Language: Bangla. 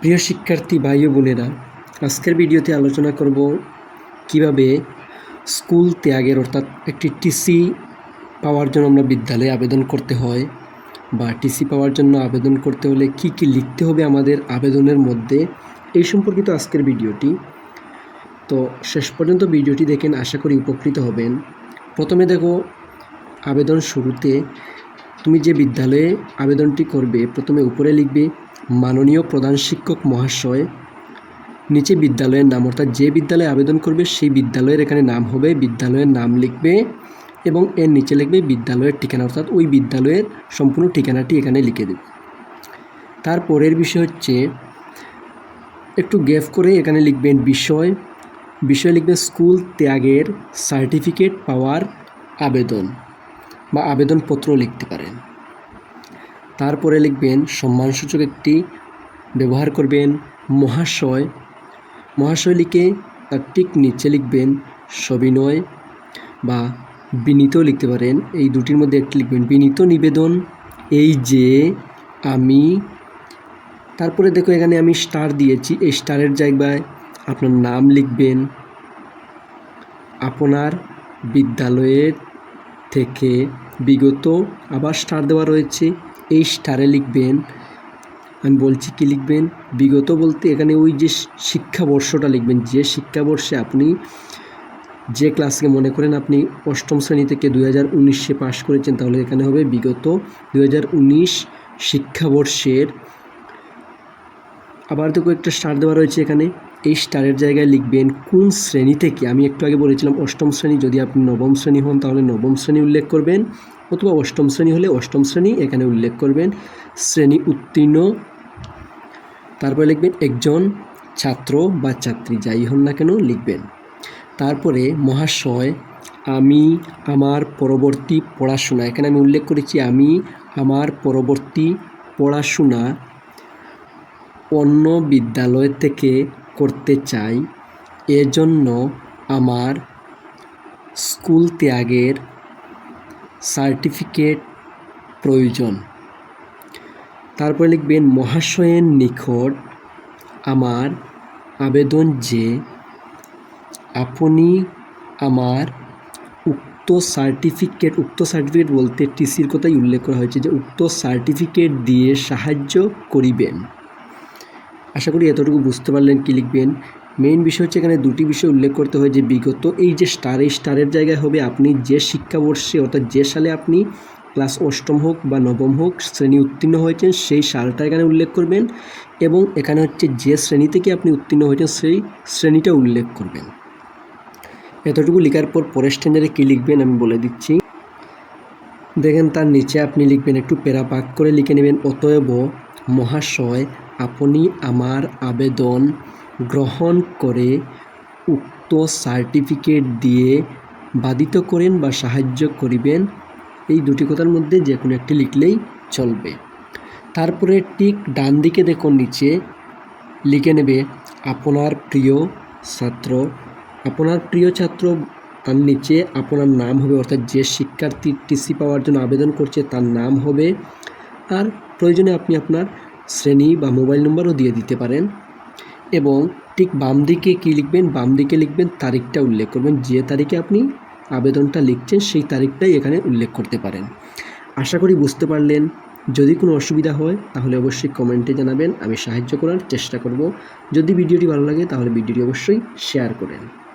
প্রিয় শিক্ষার্থী ভাই ও বোনেরা, আজকের ভিডিওতে আলোচনা করব কীভাবে স্কুল ত্যাগের অর্থাৎ একটি টিসি পাওয়ার জন্য আমরা বিদ্যালয়ে আবেদন করতে হয় বা টিসি পাওয়ার জন্য আবেদন করতে হলে কি কি লিখতে হবে আমাদের আবেদনের মধ্যে এই সম্পর্কিত আজকের ভিডিওটি। তো শেষ পর্যন্ত ভিডিওটি দেখেন, আশা করি উপকৃত হবেন। প্রথমে দেখো, আবেদন শুরুতে তুমি যে বিদ্যালয়ে আবেদনটি করবে, প্রথমে উপরে লিখবে মাননীয় প্রধান শিক্ষক মহাশয়, নিচে বিদ্যালয়ের নাম, অর্থাৎ যে বিদ্যালয়ে আবেদন করবে সেই বিদ্যালয়ের এখানে নাম হবে, বিদ্যালয়ের নাম লিখবে এবং এর নিচে লিখবে বিদ্যালয়ের ঠিকানা, অর্থাৎ ওই বিদ্যালয়ের সম্পূর্ণ ঠিকানাটি এখানে লিখে দেবে। তারপরের বিষয় হচ্ছে, একটু গ্যাপ করে এখানে লিখবেন বিষয়। বিষয় লিখবেন স্কুল ত্যাগের সার্টিফিকেট পাওয়ার আবেদন বা আবেদনপত্র লিখতে পারেন। তারপরে লিখবেন, সম্মানসূচক একটি ব্যবহার করবেন। মহাশয় মহাশয় লিখে তার ঠিক নিচে লিখবেন, সবিনয় বা বিনীত লিখতে পারেন। এই দুটির মধ্যে একটি লিখবেন, বিনীত নিবেদন। এই যে আমি, তারপরে দেখো এখানে আমি স্টার দিয়েছি। এই স্টারের জায়গায় আপনার নাম লিখবেন। আপনার বিদ্যালয়ের থেকে বিগত আবার স্টার দেওয়া রয়েছে। এই স্টারে লিখবেন। আমি বলছি কি লিখবেন? বিগত বলতে এখানে ওই যে শিক্ষাবর্ষটা লিখবেন। যে শিক্ষাবর্ষে আপনি যে ক্লাসকে মনে করেন আপনি অষ্টম শ্রেণি থেকে দুই হাজার উনিশে পাশ করেছেন, তাহলে এখানে হবে বিগত দুই হাজার উনিশ শিক্ষাবর্ষের। আবার তো কয়েকটা স্টার দেওয়া রয়েছে এখানে। এই স্টারের জায়গায় লিখবেন, কোন শ্রেণি থেকে? আমি একটু আগে বলেছিলাম অষ্টম শ্রেণি। যদি আপনি নবম শ্রেণি হন, তাহলে নবম শ্রেণি উল্লেখ করবেন। অথবা অষ্টম শ্রেণি হলে অষ্টম শ্রেণি, এখানে উল্লেখ করবেন, শ্রেণি উত্তীর্ণ, তারপরে লিখবেন একজন ছাত্র বা ছাত্রী, যাই হন না কেন লিখবেন। তারপরে মহাশয়, আমি, আমার পরবর্তী পড়াশোনা, এখানে আমি উল্লেখ করেছি, আমি, আমার পরবর্তী পড়াশোনা অন্য বিদ্যালয় থেকে করতে চাই, এজন্য আমার স্কুল ত্যাগের সার্টিফিকেট প্রয়োজন। তারপরে লিখবেন, মহাশয়ের নিকট আমার আবেদন যে আপনি আমার উক্ত সার্টিফিকেট উক্ত সার্টিফিকেট বলতে টিসির কথাই উল্লেখ করা হয়েছে যে উক্ত সার্টিফিকেট দিয়ে সাহায্য করিবেন। আশা করি এতটুকু বুঝতে পারলেন কী লিখবেন। মেইন বিষয় হচ্ছে এখানে দুটি বিষয় উল্লেখ করতে হয় যে বিগত এই যে স্টার এই স্টারের জায়গায় হবে আপনি যে শিক্ষাবর্ষে অর্থাৎ যে সালে আপনি ক্লাস অষ্টম হোক বা নবম হোক শ্রেণি উত্তীর্ণ হয়েছেন, সেই সালটা এখানে উল্লেখ করবেন এবং এখানে হচ্ছে যে শ্রেণি থেকে আপনি উত্তীর্ণ হয়েছেন, সেই শ্রেণীটা উল্লেখ করবেন। এতটুকু লেখার পর পরের স্ট্যান্ডার্ডে কী লিখবেন আমি বলে দিচ্ছি। দেখেন তার নিচে আপনি লিখবেন, একটু পেরা পাক করে লিখে নেবেন, অতএব মহাশয়, আপনি আমার আবেদন গ্রহণ করে উক্ত সার্টিফিকেট দিয়ে বাধিত করেন বা সাহায্য করিবেন, এই দুটি কথার মধ্যে যে কোনো একটি লিখলেই চলবে। তারপরে ঠিক ডান দিকে দেখুন নিচে, লিখে নেবে, আপনার প্রিয় ছাত্র। আপনার প্রিয় ছাত্র। তার নিচে আপনার নাম হবে। অর্থাৎ যে শিক্ষার্থী টিসি পাওয়ার জন্য আবেদন করছে তার নাম হবে। আর প্রয়োজনে আপনি আপনার শ্রেণি বা মোবাইল নম্বরও দিয়ে দিতে পারেন। এবং ঠিক বাম দিকে কী লিখবেন? বাম দিকে লিখবেন, তারিখটা উল্লেখ করবেন। যে তারিখে আপনি আবেদনটা লিখছেন, সেই তারিখটাই এখানে উল্লেখ করতে পারেন। আশা করি বুঝতে পারলেন। যদি কোনো অসুবিধা হয়, তাহলে অবশ্যই কমেন্টে জানাবেন। আমি সাহায্য করার চেষ্টা করব। যদি ভিডিওটি ভালো লাগে, তাহলে ভিডিওটি অবশ্যই শেয়ার করেন।